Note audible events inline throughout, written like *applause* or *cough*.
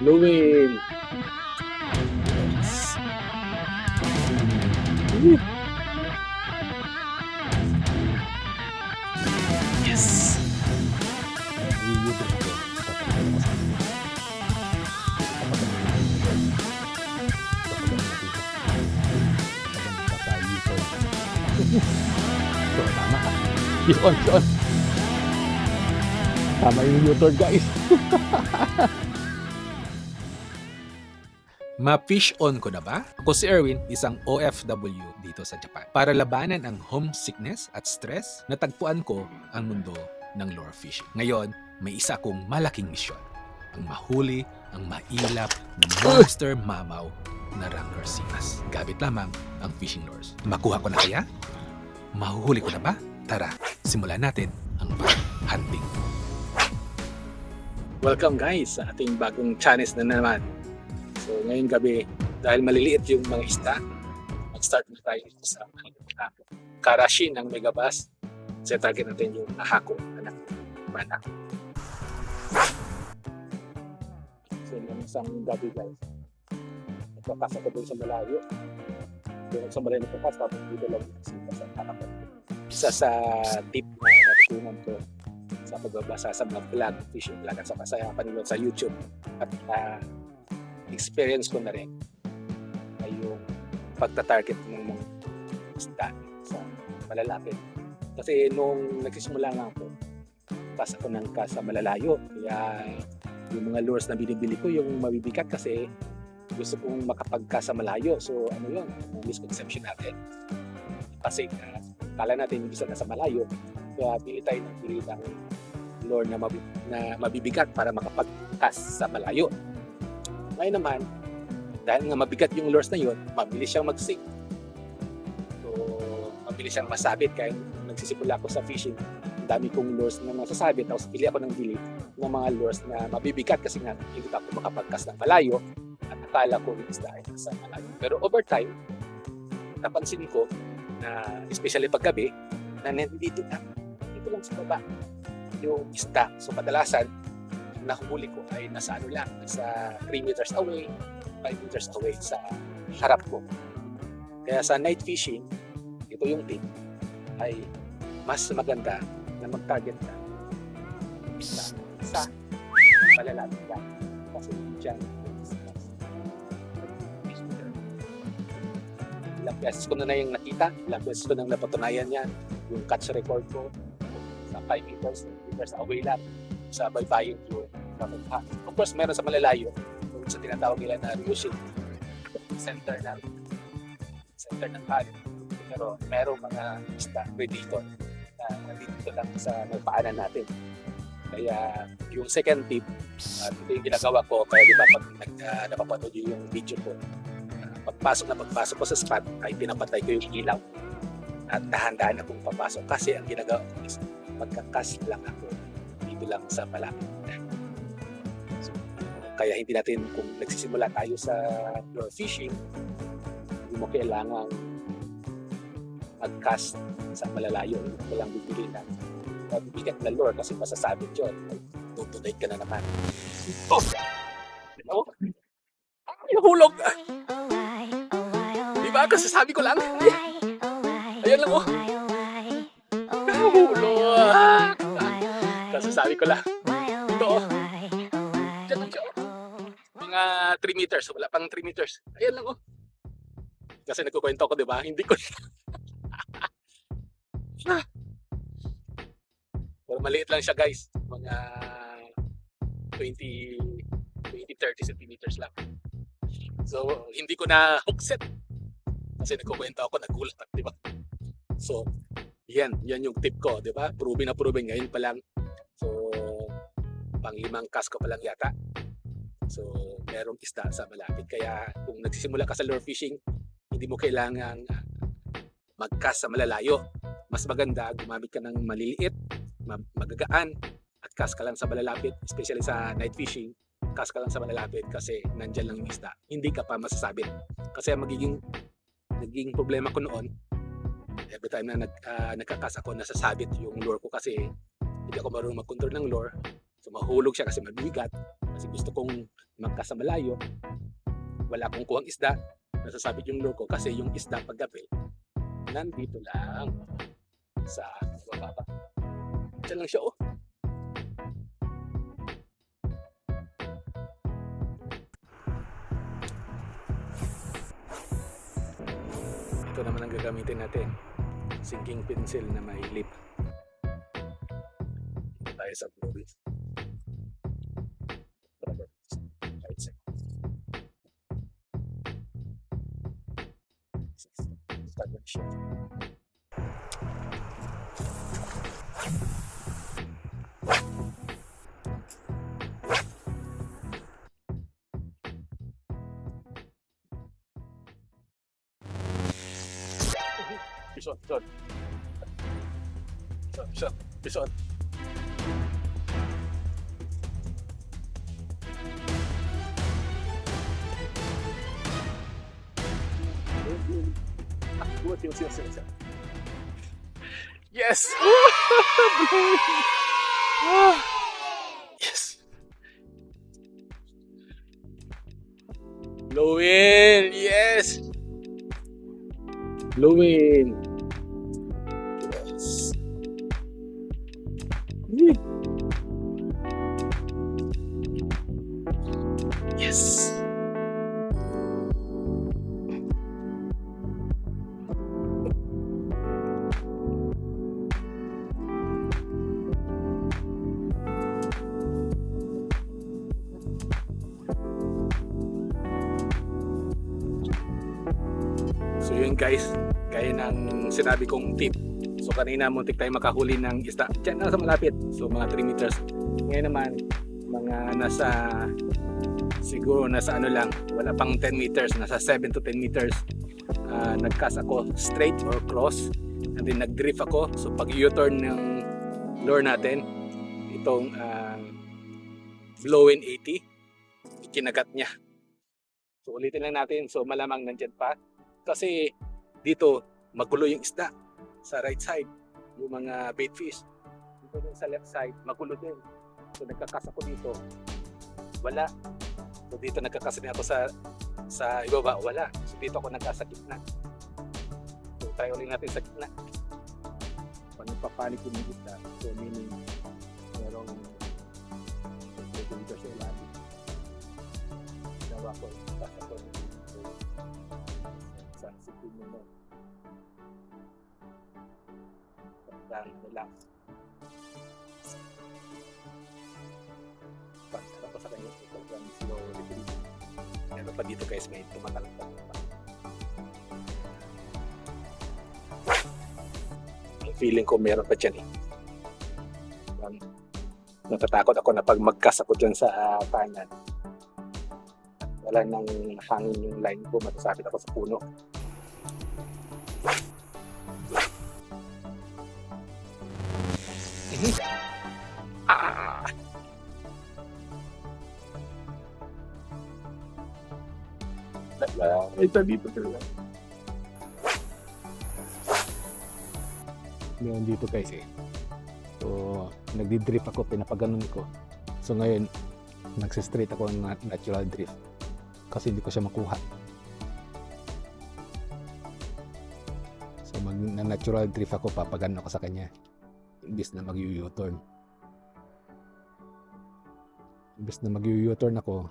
Luwin. Yes. *laughs* So, tama. Yun, yun. Tama yung U-turn, guys. *laughs* Ma-fish on ko na ba? Ako si Erwin, isang OFW dito sa Japan. Para labanan ang homesickness at stress, natagpuan ko ang mundo ng lure fishing. Ngayon, may isa akong malaking misyon. Ang mahuli ang mailap monster mamaw na Ranger Simas. Gamit lamang ang fishing lures. Makuha ko na kaya? Mahuhuli ko na ba? Tara, simulan natin ang pag-hunting. Welcome guys sa ating bagong channels na naman. So ngayong gabi, dahil maliliit yung mga isda, mag-start na tayo dito sa uh, Karashi ng Megabus. So target natin yung ahako, anak, manak. So yung isang gabi guys, nagpapas ako doon sa malayo. Doon sa malayo nagpapas, tapos dito lang yung sa harapan. Isa sa tip na natutunan ko sa pagbabasa sa mga vlog, fishing vlog at sa panonood sa YouTube at ah, experience ko na rin ay yung pagta-target ng mga isda sa malalapit. Kasi nung nagsisimula nga ako, kas ako ng kas sa malalayo. Kaya yung mga lures na binibili ko, yung mabibigat kasi gusto kong makapagka sa malayo. So ano yun, misconception natin. Kasi uh, kala natin yung isa na sa malayo, kaya bili tayo ng bili ng lure na, na mabibigat para makapagkas sa malayo. Ngayon naman, dahil nga mabigat yung lures na yun, mabilis siyang mag-sink. So, mabilis siyang masabit. Nung nagsisimula ako sa fishing, ang dami kong lures na masasabit. Tapos pili ako ng bili ng mga lures na mabibigat kasi nga hindi ako makapagkas ng malayo at akala ko isda ay nasa malayo. Pero over time, napansin ko na especially paggabi, na nandito na, dito lang sa baba yung isda. So kadalasan, nahuli ko ay nasa ano lang, nasa 3 meters away, 5 meters away sa harap ko. Kaya sa night fishing, ito yung tip, ay mas maganda na mag-target ka sa, sa malalapit lang. Kasi dyan, ilang beses ko na na yung nakita, ilang beses ko nang napatunayan yan, yung catch record ko sa 5 meters, 10 meters away lang sa baybayin yun. Ha. Of course, meron sa malalayo, sa tinatawag nila na Ryushin, center ng center ng hali. Pero meron mga isda, predator, na nandito lang sa paanan natin. Kaya yung second tip, at ito yung ginagawa ko, kaya di ba pag nag, uh, napapanood yung video ko, ah, pagpasok na pagpasok ko sa spot, ay pinapatay ko yung ilaw. At dahan-dahan akong papasok kasi ang ginagawa ko is magkakas lang ako dito lang sa malapit. Kaya hindi natin kung nagsisimula tayo sa lure fishing, hindi mo kailangan mag-cast sa malalayo. Hindi mo lang bibili ng mabibigat na lure kasi masasabit yun. Tutunay ka na naman. Oh! Oh! Ay, nahulog! Di ba? Kasasabi ko lang. Ayan lang oh. Nahulog! Kasasabi ko lang. Ito oh. 3 meters. Wala pang 3 meters. Ayan lang oh. Kasi nagkukwento ko, di ba? Hindi ko Ah. *laughs* Pero maliit lang siya guys. Mga 20, 20, 30 centimeters lang. So, hindi ko na hook set. Kasi nagkukwento ako, nagulat ako, di ba? So, yan, yan yung tip ko, di ba? Proven na proven ngayon pa lang. So, pang limang cast ko pa lang yata. So, merong isda sa malapit. Kaya kung nagsisimula ka sa lure fishing, hindi mo kailangan ah, mag-cast sa malalayo. Mas maganda gumamit ka ng maliliit, ma- magagaan, at cast ka lang sa malalapit, especially sa night fishing, cast ka lang sa malalapit kasi nandyan lang yung isda. Hindi ka pa masasabit. Kasi magiging naging problema ko noon, every time na nag, uh, nagkakas ako, nasasabit yung lure ko kasi hindi ako marunong mag-control ng lure. So mahulog siya kasi mabigat. Kasi gusto kong magkasa malayo. Wala akong kuhang isda. Nasasabit yung lure ko kasi yung isda paggabi, nandito lang sa baba. Diyan lang siya oh. Ito naman ang gagamitin natin. Sinking pencil na may lip. Pison, pison. Pison, pison, pison. Ah, buat yung siya, siya, siya. Yes! Ah, yes! Blowin! Yes! Blowin! Yes! Yun guys, gaya ng sinabi kong tip. So kanina muntik tayo makahuli ng isda. Diyan na sa malapit. So mga 3 meters. Ngayon naman, mga nasa siguro nasa ano lang, wala pang 10 meters, nasa 7 to 10 meters. Ah, nagcast ako straight or cross and then nag-drift ako. So pag U-turn ng lure natin, itong uh, Blowin 80, kinagat niya. So ulitin lang natin. So malamang nandyan pa. Kasi dito magulo yung isda sa right side. Yung mga bait fish. Dito din sa left side, magulo din. So nagkakas ako dito. Wala. So dito nagkakas din ako sa sa ibaba. Wala. So dito ako nagkasa gitna. So try ulit natin sa gitna. Pag nagpapanik yung isda, so meaning merong dito sa ilalim. Ginawa ko sa sipin mo. Tandaan mo lang. Pag ano pa sa kanya, talagang slow release. Meron pa dito guys, may tumatalaktak pa. Ang feeling ko meron pa dyan eh. Natatakot ako na pag magkas ako dyan sa uh, kanan, wala nang hangin yung line ko, matasapit ako sa puno. Ah! Ito dito talaga. Meron dito guys eh. So, nagdi-drift ako, pinapaganon ko. So ngayon, nagsistraight ako ng nat- natural drift. Kasi hindi ko siya makuha. So mag na natural drift ako, papaganon ako sa kanya. Imbis na mag U-turn. Imbis na mag U-turn ako,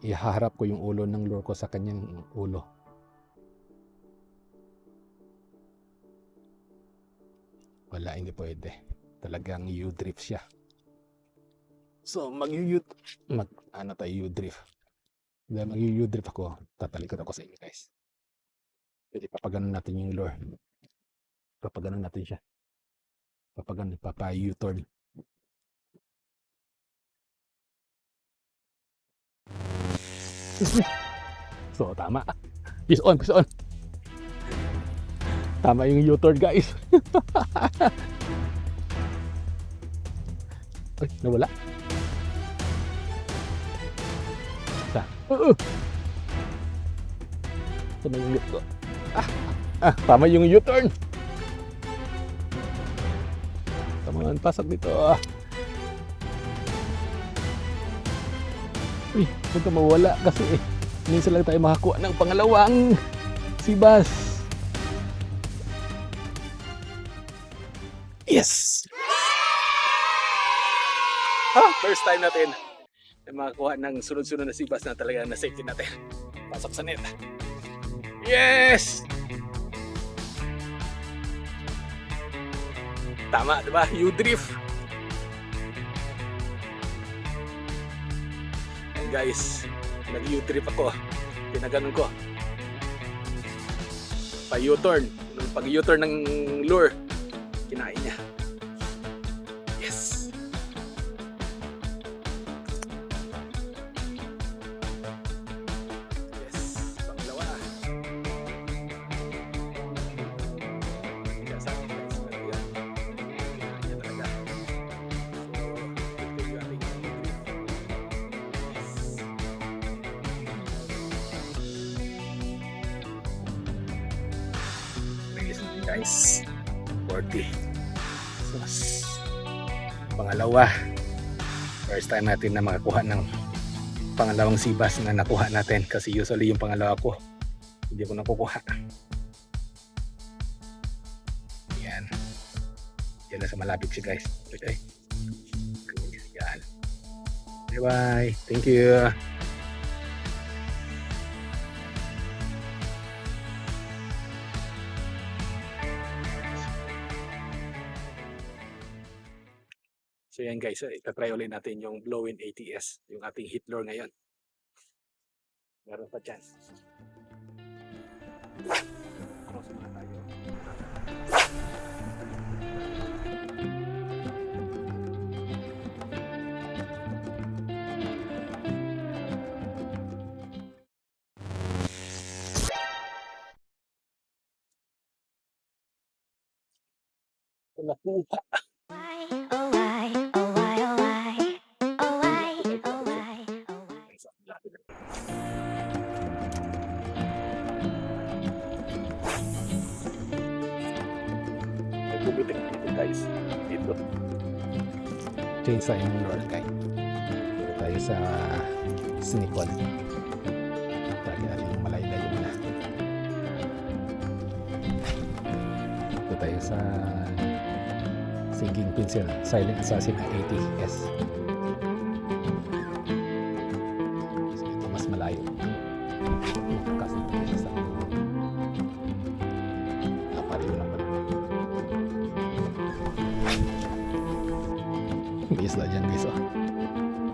ihaharap ko yung ulo ng lure ko sa kanyang ulo. Wala, hindi pwede. Talagang U-drift siya. So, mag u mag ano tayo U-drift. Dahil mag U-drift ako, tatalikod ako sa inyo guys. Pwede papaganon natin yung lure. Papaganon natin siya. Papaganon, papa U-turn. so, tama. Peace on, peace on. Tama yung U-turn guys. *laughs* Ay, nawala. Sa. Uh, uh. Tama yung lift ko. Ah, ah, tama yung U-turn. Tama pasok dito. Ah. Uy, huwag ka mawala kasi eh. Minsan lang tayo makakuha ng pangalawang sibas. Yes! Ah, first time natin na makakuha ng sunod-sunod na sibas na talaga na safety natin. Pasok sa net. Yes! Tama, di ba? U-drift. And guys, nag-U-trip ako. Pinaganon ko. Pa U-turn. Nung pag U-turn ng lure, kinain niya. Guys. 40. Sus. Pangalawa. First time natin na makakuha ng pangalawang sibas na nakuha natin kasi usually yung pangalawa ko hindi ko nakukuha. Yan. Yan na sa malapit siya guys. Okay. Yan. Bye bye. Thank you. Guys, eh, itatry ulit natin yung blow-in ATS, yung ating hit lure ngayon. Meron pa dyan. Cross muna tayo. Nakuha. Bumitik dito guys. Dito. Sa inyong lure kay. Dito tayo sa Sinicon. Tagi natin yung malayo-layo muna. Dito tayo sa Singing Pencil Silent Assassin na 80S. So, May isla dyan guys oh.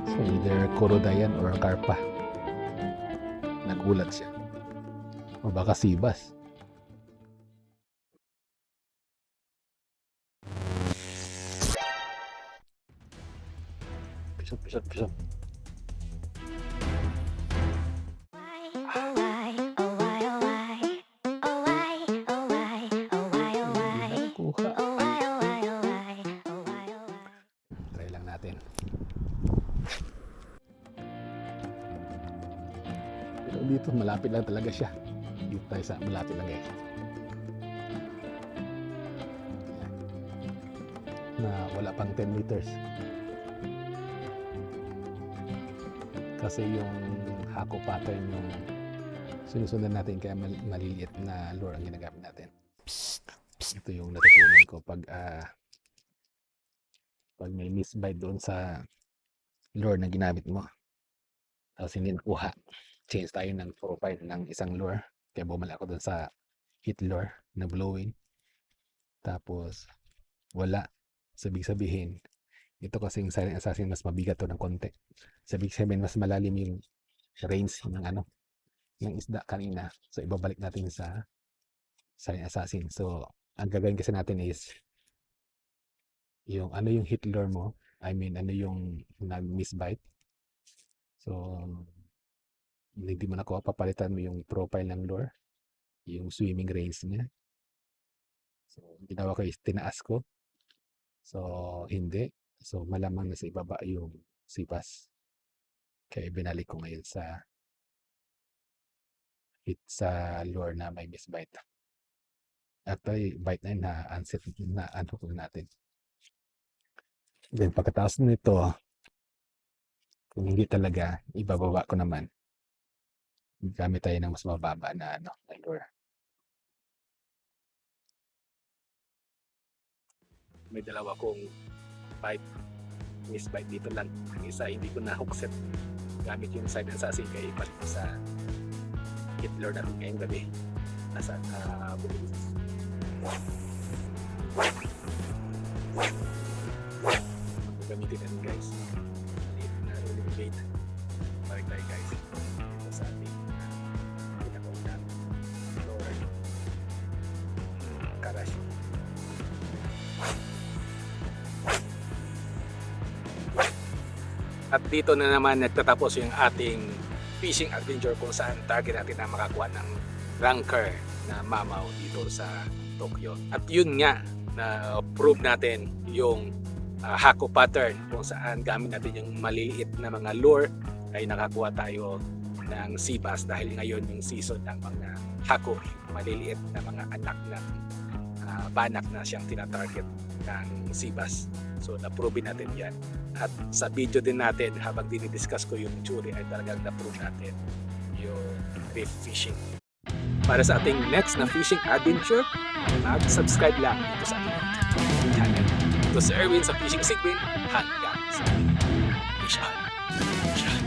So either Korodayan or Karpa. Nagulat siya. O baka Sibas. Pisot, pisot, pisot. Natin. Pero dito, malapit lang talaga siya. Dito tayo sa malapit lang guys. Ayan. Na wala pang 10 meters. Kasi yung hako pattern yung sinusundan natin kaya mal- maliliit na lure ang ginagamit natin. Ito yung natutunan ko pag ah, pag may misbite doon sa lure na ginamit mo. Tapos hindi nakuha. Change tayo ng profile ng isang lure. Kaya bumalik ako doon sa hit lure na blowing. Tapos wala. Sabig sabihin, ito kasing silent assassin mas mabigat to ng konti. Sabig sabihin mas malalim yung range ng ano ng isda kanina. So ibabalik natin sa silent assassin. So ang gagawin kasi natin is yung ano yung hit lure mo. I mean, ano yung nag-misbite. So, hindi mo nakuha, papalitan mo yung profile ng lure, yung swimming range niya. So, ginawa ko is tinaas ko. So, hindi. So, malamang nasa ibaba yung sipas. Kaya binalik ko ngayon sa hit sa lure na may misbite. Actually, bite na yun na unset na ano ko natin. Then pagkatapos nito, Kung hindi talaga, ibababa ko naman. Gamit tayo ng mas mababa na ano, lure. May dalawa kong bite. Miss bite dito lang. Ang isa hindi ko na hookset. Gamit yung side and sassy kay ipalit ko sa Hitler natin ngayong gabi. Nasa uh, Bukilis. Gamitin natin guys. Maliit na rolling bait. Balik tayo guys. Dito sa ating pinakaunang lure. Karash. At dito na naman nagtatapos yung ating fishing adventure kung saan target natin na makakuha ng ranker na mamaw dito sa Tokyo. At yun nga, na prove natin yung ah, hako pattern kung saan gamit natin yung maliliit na mga lure ay nakakuha tayo ng sea bass dahil ngayon yung season ng mga hako, maliliit na mga anak ng ah, banak na siyang tinatarget ng sea bass. So na-prove natin yan. At sa video din natin, habang dinidiscuss ko yung churi, ay talagang na-prove natin yung reef fishing. Para sa ating next na fishing adventure, mag-subscribe lang dito sa ating channel. Ito si Erwin sa Fishing Sigwin. Hanggang sa fish on. Fish on.